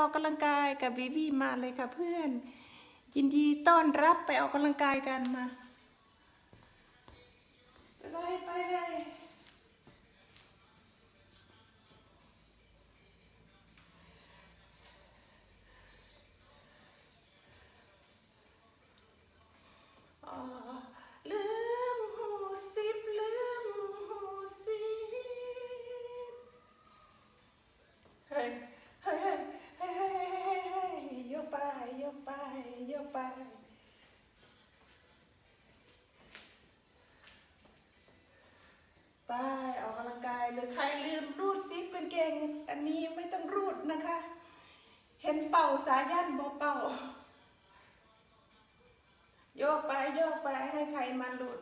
ออกกำลังกายกับวิวีมาเลยค่ะเพื่อน ยินดีต้อนรับไปออกกำลังกายกันมาไปไปเลย ไปโยกไปไปออกกำลังกายหรือใครลืมรูดซิปกางเกง อันนี้ไม่ต้องรูดนะคะ เห็นเป่าสายันบ่เป่า โยกไปโยกไปให้ใครมาหลุด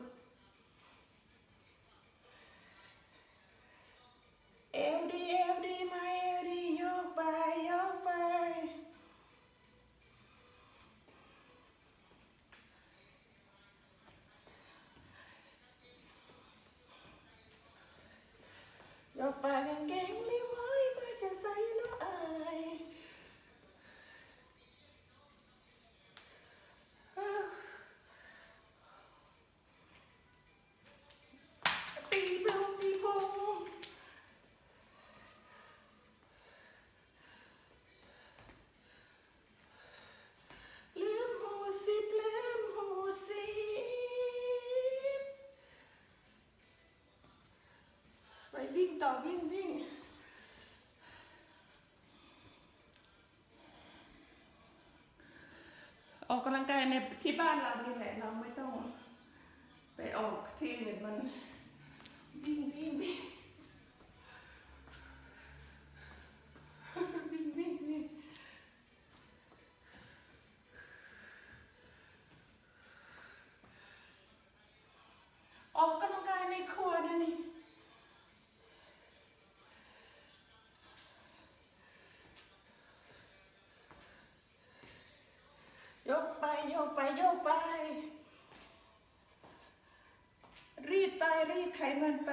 ไปวิ่งต่อวิ่งวิ่งออกกำลังกายในที่บ้านเรานี่แหละ เราไม่ต้องไปออกที่อื่นมัน ยกไปโยกไปโยกไป รีดไปรีดไขมันไป